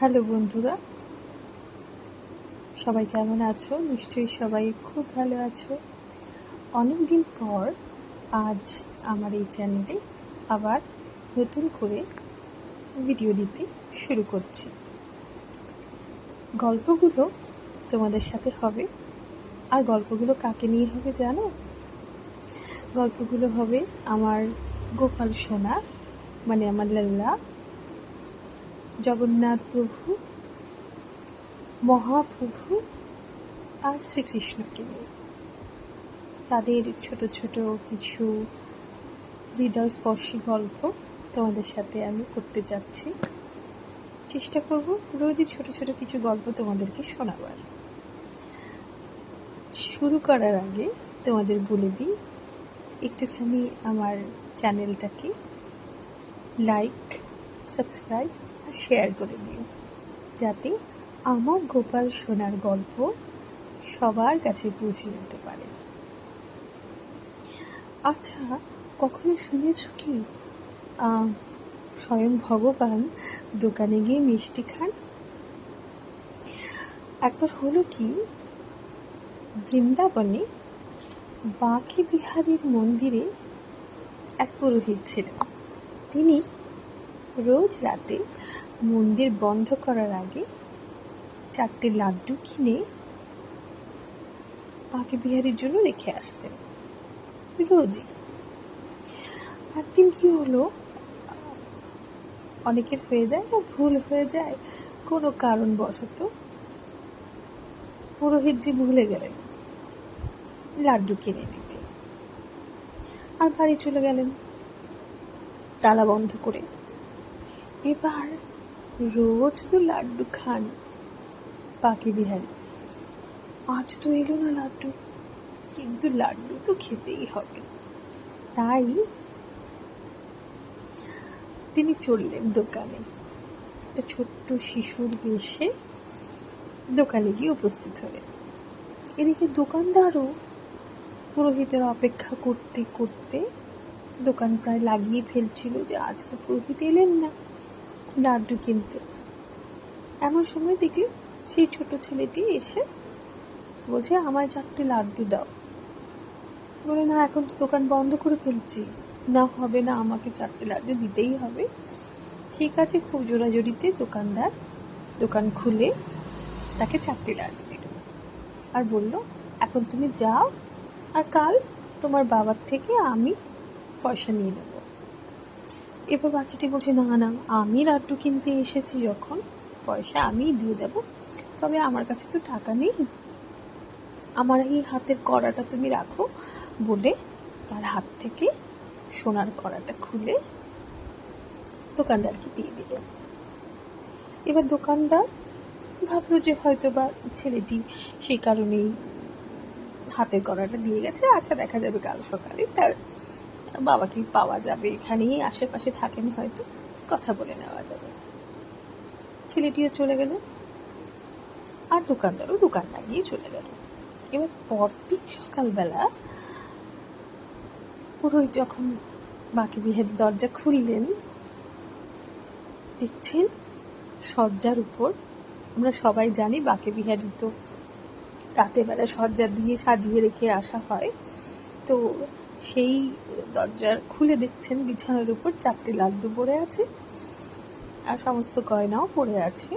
Hello বন্ধুরা। সবাই কেমন আছো? নিশ্চয়ই সবাই খুব ভালো আছো। অনেক দিন পর আজ আমার এই চ্যানেলে আবার নতুন করে ভিডিও দিতে শুরু করছি। গল্পগুলো তোমাদের সাথে হবে। আর গল্পগুলো কাকে নিয়ে হবে জানো? গল্পগুলো হবে আমার গোপাল সোনা মানে আমার লাল্লা জগন্নাথ প্রভু, মহাপ্রভু আর শ্রীকৃষ্ণকে নিয়ে। তাদের ছোট ছোট কিছু হৃদয়স্পর্শী গল্প তোমাদের সাথে আমি করতে যাচ্ছি। চেষ্টা করব রোজই ছোট ছোট কিছু গল্প তোমাদেরকে শোনাবার শুরু করার আগে তোমাদের বলে দিই, একটুখানি আমার চ্যানেলটাকে লাইক সাবস্ক্রাইব আর শেয়ার করে দিও। যাতে আমার গোপাল সোনার গল্প সবার কাছে পৌঁছে যেতে পারে। আচ্ছা কখনো শুনেছ কি? স্বয়ং ভগবান দোকানে গিয়ে মিষ্টি খান। একবার হলো কি, বৃন্দাবনে বাঁকি বিহারীর মন্দিরে এক পুরোহিত ছিলেন। তিনি রোজ রাতে মন্দির বন্ধ করার আগে চারটে লাড্ডু কিনে বাঁকে বিহারীর জন্য রেখে আসতেন। রোজই। একদিন কি হলো? অনেকের হয়ে যায় না ভুল হয়ে যায়, কোনো কারণবশত পুরোহিতজি ভুলে গেলেন, লাড্ডু কিনে দিতে আর বাড়ি চলে গেলেন, তালা বন্ধ করে এবার রোজ তো লাড্ডু খান পাকি বিহারি। আজ তো এলো না লাড্ডু, কিন্তু লাড্ডু তো খেতেই হবে। তাই তিনি চললেন দোকানে। একটা ছোট্ট শিশুর বেশে দোকানে গিয়ে উপস্থিত হলেন। এদিকে দোকানদারও পুরোহিতের অপেক্ষা করতে করতে দোকান প্রায় লাগিয়ে ফেলছিল যে আজ তো পুরোহিত এলেন না। লাড্ডু কিনতে। এমন সময় দেখলি সেই ছোট ছেলেটি এসে বলছে, আমায় চারটে লাড্ডু দাও। বলে, না, এখন তো দোকান বন্ধ করে ফেলছি। না, হবে না, আমাকে চারটে লাড্ডু দিতেই হবে। ঠিক আছে, খুব জোরাজোরিতে দোকানদার, দোকান খুলে তাকে চারটে লাড্ডু দিল আর বলল, এখন তুমি যাও আর কাল তোমার বাবার থেকে আমি পয়সা নিয়ে নেব। এবার বাচ্চাটি বলছে, না না, আমি লাড্ডু কিনতে এসেছি যখন, পয়সা আমিই দিয়ে যাব। তবে আমার কাছে তো টাকা নেই। আমার এই হাতের কড়াটা তুমি রাখো বলে তার হাত থেকে সোনার কড়াটা খুলে দোকানদারকে দিয়ে দিল। এবার দোকানদার ভাবলো যে হয়তো বা ছেলেটি সেই কারণেই হাতের কড়াটা দিয়ে গেছে। আচ্ছা দেখা যাবে কাল সকালে তার বাবাকে পাওয়া যাবে? এখানেই আশেপাশে থাকেন হয়তো। কথা বলে নেওয়া যাবে। ছেলেটিও চলে গেল। আর দোকানদারও দোকান লাগিয়ে চলে গেল। এবার পরদিন সকালবেলা পুরোহিত যখন বাকি বিহারি দরজা খুললেন, দেখছেন সজ্জার উপর, আমরা সবাই জানি বাকি বিহারি তো রাতের বেলা সজ্জা দিয়ে সাজিয়ে রেখে আসা হয়। তো সেই দরজা খুলে দেখছেন, বিছানার উপর চারটে লাড্ডু পড়ে আছে আর সমস্ত গয়নাও পড়ে আছে।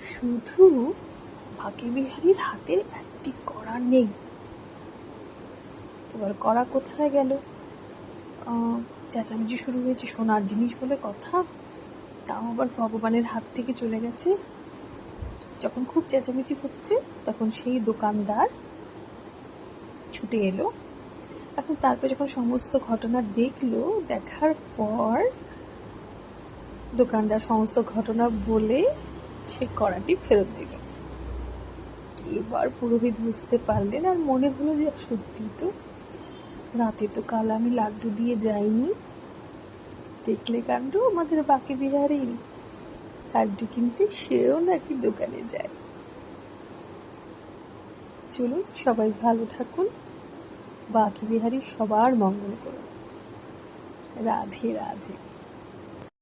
শুধু বিহারীর হাতের একটি কড়া নেই। এবার কড়া কোথায় গেল? চেঁচামেচি শুরু হয়েছে সোনার জিনিস বলে কথা। তাও আবার ভগবানের হাত থেকে চলে গেছে। যখন খুব চেঁচামেচি হচ্ছে, তখন সেই দোকানদার ছুটে এলো। এখন তারপর যখন সমস্ত ঘটনা দেখল, দেখার পর দোকানদার সমস্ত ঘটনা বলে সে কড়াটি ফেরত দিল। এবার পুরোহিত বুঝতে পারলেন আর মনে হলো যে, সত্যি তো, রাতে তো কাল আমি লাড্ডু দিয়ে যাইনি। দেখলে কাণ্ড, আমাদের বাকি বিহারি লাড্ডু কিনতে সেও নাকি দোকানে যায়। চলুন, সবাই ভালো থাকুন। বাকি বিহারী সবার মঙ্গল করুন রাধে রাধে।